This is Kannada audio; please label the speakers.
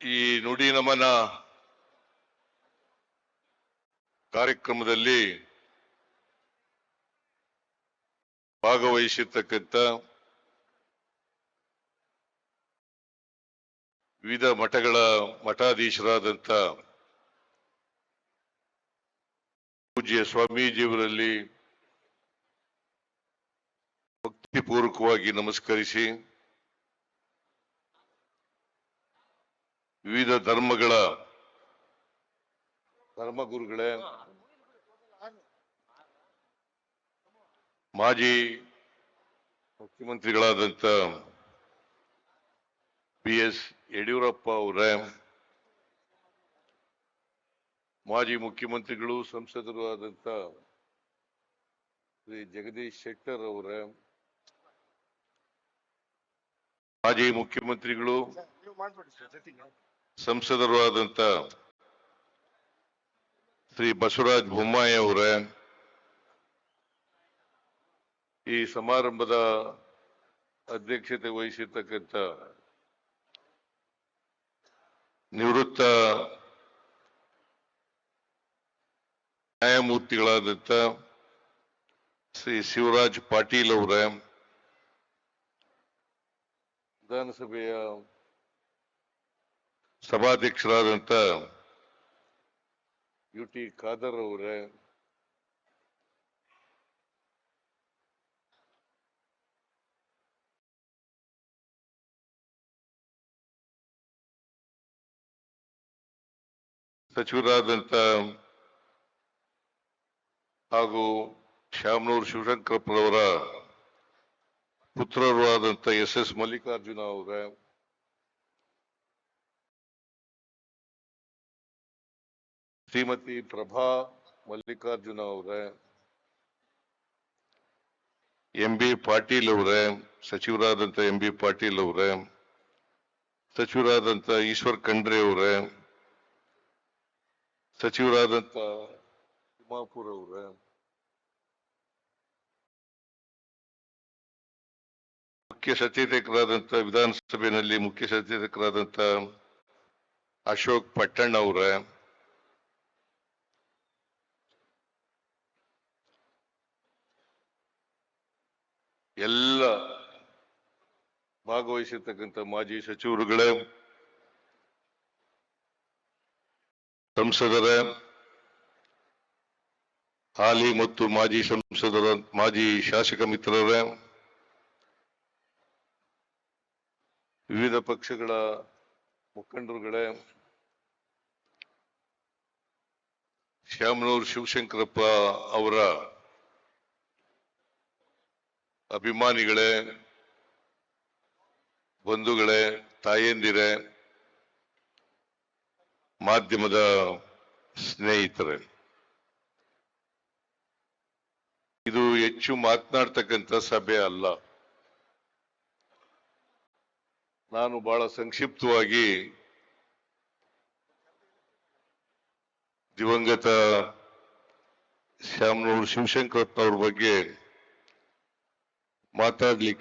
Speaker 1: ಈ ನುಡಿ ನಮನ ಕಾರ್ಯಕ್ರಮದಲ್ಲಿ ಭಾಗವಹಿಸಿರ್ತಕ್ಕಂಥ ವಿವಿಧ ಮಠಗಳ ಮಠಾಧೀಶರಾದಂಥ ಪೂಜ್ಯ ಸ್ವಾಮೀಜಿಯವರಲ್ಲಿ ಭಕ್ತಿಪೂರ್ವಕವಾಗಿ ನಮಸ್ಕರಿಸಿ ವಿವಿಧ ಧರ್ಮಗಳ ಧರ್ಮಗುರುಗಳೇ, ಮಾಜಿ ಮುಖ್ಯಮಂತ್ರಿಗಳಾದಂತ ಬಿ ಎಸ್ ಯಡಿಯೂರಪ್ಪ ಅವರೇ, ಮಾಜಿ ಮುಖ್ಯಮಂತ್ರಿಗಳು, ಸಂಸದರು ಆದಂತ ಶ್ರೀ ಜಗದೀಶ್ ಶೆಟ್ಟರ್ ಅವರೇ, ಮಾಜಿ ಮುಖ್ಯಮಂತ್ರಿಗಳು. ಸಂಸದರು ಆದಂತ ಶ್ರೀ ಬಸವರಾಜ ಬೊಮ್ಮಾಯಿ ಅವರೇ, ಈ ಸಮಾರಂಭದ ಅಧ್ಯಕ್ಷತೆ ವಹಿಸಿರ್ತಕ್ಕಂಥ ನಿವೃತ್ತ ನ್ಯಾಯಮೂರ್ತಿಗಳಾದಂಥ ಶ್ರೀ ಶಿವರಾಜ್ ಪಾಟೀಲ್ ಅವರೇ, ವಿಧಾನಸಭೆಯ ಸಭಾಧ್ಯಕ್ಷರಾದಂಥ ಯು ಟಿ ಖಾದರ್ ಅವರೇ ಸಚಿವರಾದಂಥ ಹಾಗೂ ಶ್ಯಾಮನೂರು ಶಿವಶಂಕರಪ್ಪರವರ ಪುತ್ರರು ಆದಂಥ ಎಸ್ ಎಸ್ ಮಲ್ಲಿಕಾರ್ಜುನ ಅವರೇ ಶ್ರೀಮತಿ ಪ್ರಭಾ ಮಲ್ಲಿಕಾರ್ಜುನ ಅವರೇ, ಎಂ ಬಿ ಪಾಟೀಲ್ ಅವರೇ ಸಚಿವರಾದಂಥ ಎಂ ಬಿ ಪಾಟೀಲ್ ಅವರೇ ಸಚಿವರಾದಂಥ ಈಶ್ವರ್ ಖಂಡ್ರೆ ಅವರೇ ಸಚಿವರಾದಂಥ ತಿಮ್ಮಾಪುರ್ ಅವರೇ. ಮುಖ್ಯ ಸಚೇತಕರಾದಂಥ ವಿಧಾನಸಭೆಯಲ್ಲಿ ಮುಖ್ಯ ಸಚೇತಕರಾದಂಥ ಅಶೋಕ್ ಪಟ್ಟಣ್ ಅವರೇ. ಎಲ್ಲ ಭಾಗವಹಿಸಿರ್ತಕ್ಕಂಥ ಮಾಜಿ ಸಚಿವರುಗಳೇ, ಸಂಸದರೇ, ಹಾಲಿ ಮತ್ತು ಮಾಜಿ ಸಂಸದರ, ಮಾಜಿ ಶಾಸಕ ಮಿತ್ರರೇ, ವಿವಿಧ ಪಕ್ಷಗಳ ಮುಖಂಡರುಗಳೇ, ಶ್ಯಾಮನೂರು ಶಿವಶಂಕರಪ್ಪ ಅವರ ಅಭಿಮಾನಿಗಳೇ, ಬಂಧುಗಳೇ, ತಾಯಂದಿರೇ, ಮಾಧ್ಯಮದ ಸ್ನೇಹಿತರೆ, ಇದು ಹೆಚ್ಚು ಮಾತನಾಡ್ತಕ್ಕಂಥ ಸಭೆ ಅಲ್ಲ. ನಾನು ಬಹಳ ಸಂಕ್ಷಿಪ್ತವಾಗಿ ದಿವಂಗತ ಶ್ಯಾಮನೂರು ಶಿವಶಂಕರಪ್ಪನವ್ರ ಬಗ್ಗೆ मतलब जी